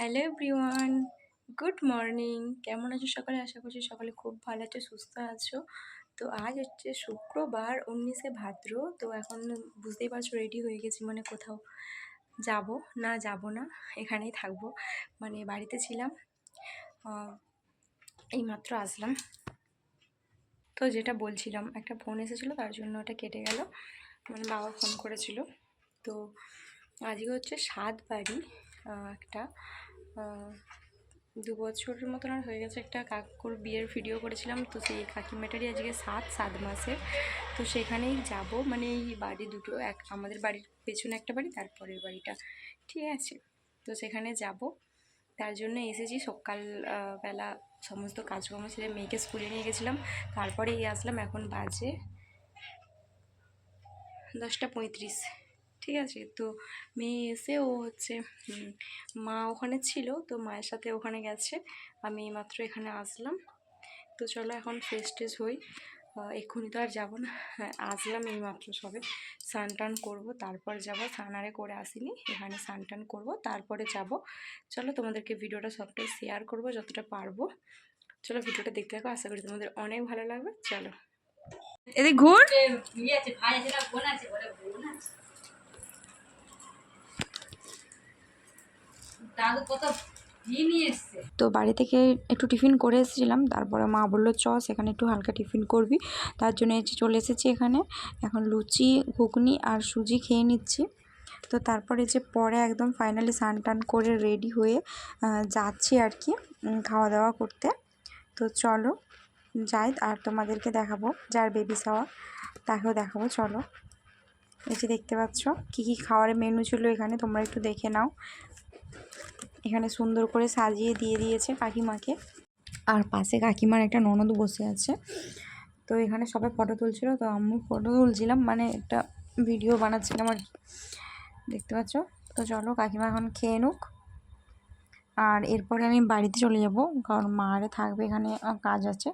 Hello everyone, good morning. কেমন আছো সকালে? আশা করছি সকালে খুব ভালো আছো, সুস্থ আছো। তো আজ হচ্ছে শুক্রবার, উনিশে ভাদ্র। তো এখন বুঝতেই পারছ রেডি হয়ে গেছি মানে কোথাও যাব না যাব না, এখানেই থাকব। মানে বাড়িতে ছিলাম এই মাত্র আসলাম। তো যেটা বলছিলাম, একটা ফোন এসেছিল, তার জন্য ওটা কেটে গেল। মানে বাবা ফোন করেছিল। তো আজকে হচ্ছে সাত বাড়ি একটা দু বছরের মতন আর হয়ে গেছে একটা কাকুর বিয়ের ভিডিও করেছিলাম। তো সেই কাকিমাটারই আজকে সাত সাত মাসের। তো সেখানেই যাব। মানে এই বাড়ি দুটো এক, আমাদের বাড়ির পেছনে একটা বাড়ি তারপরের বাড়িটা। ঠিক আছে? তো সেখানে যাব। তার জন্য এসেছি। সকাল বেলা সমস্ত কাজকর্ম ছেড়ে মেয়েকে স্কুলে নিয়ে গেছিলাম। তারপরে এই আসলাম। এখন বাজে দশটা পঁয়ত্রিশ। ঠিক আছে? তো মেয়ে এসে ও হচ্ছে মা ওখানে ছিল তো মায়ের সাথে ওখানে গেছে। আমি মাত্র এখানে আসলাম। তো চলো এখন ফ্রেশ ট্রেশ হই। এক্ষুনি তো আর যাব না। হ্যাঁ আসলাম এই মাত্র সবে। স্নান টান করব তারপর যাব। স্নানারে করে আসিনি। এখানে স্নান টান করব তারপরে যাব। চলো তোমাদেরকে ভিডিওটা সবটাই শেয়ার করব যতটা পারব। চলো ভিডিওটা দেখতে থাকো। আশা করি তোমাদের অনেক ভালো লাগবে। চলো। এদিক ঘুর। ভাই আছে বোন আছে তো বাড়ি থেকে একটু টিফিন করে এসেছিলাম, তারপরে মা বলল, চ, সেখানে একটু হালকা টিফিন করবি। তার জন্য চলে এসেছি এখানে। এখন লুচি, ঘুগনি আর সুজি খেয়ে নিচ্ছি। তো তারপরে যে পরে একদম ফাইনালি স্নান টান করে রেডি হয়ে যাচ্ছি আর কি খাওয়া দাওয়া করতে। তো চলো, যাই, আর তোমাদেরকে দেখাবো, যার বেবি সাওয়া তাকেও দেখাবো, চলো। এই যে দেখতে পাচ্ছ, কী কী খাওয়ারের মেনু ছিল এখানে, তোমরা একটু দেখে নাও। এখানে সুন্দর করে সাজিয়ে দিয়ে দিয়েছে কাকিমাকে। আর পাশে কাকিমার একটা ননদ বসে আছে। তো এখানে সবাই ফটো তুলছিল। তো আমি ফটো তুলছিলাম। মানে একটা ভিডিও বানাচ্ছিলাম আর দেখতে পাচ্ছ? তো চলো কাকিমা এখন খেয়ে নুক। আর এরপরে আমি বাড়িতে চলে যাব, কারণ মারে থাকবে এখানে কাজ আছে।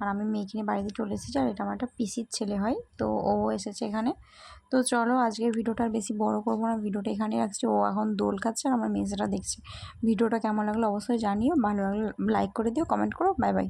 আর আমি মেয়েকে নিয়ে বাড়িতে চলে এসেছি, আর এটা আমার একটা পিসির ছেলে হয়, তো ও এসেছে এখানে। তো চলো আজকে ভিডিওটা আর বেশি বড় করব না, ভিডিওটা এখানে রাখছি। ও এখন দোল খাচ্ছে আর আমার মেয়েটা দেখছে। ভিডিওটা কেমন লাগল অবশ্যই জানিও, ভালো লাগলে লাইক করে দিও কমেন্ট করো বাই বাই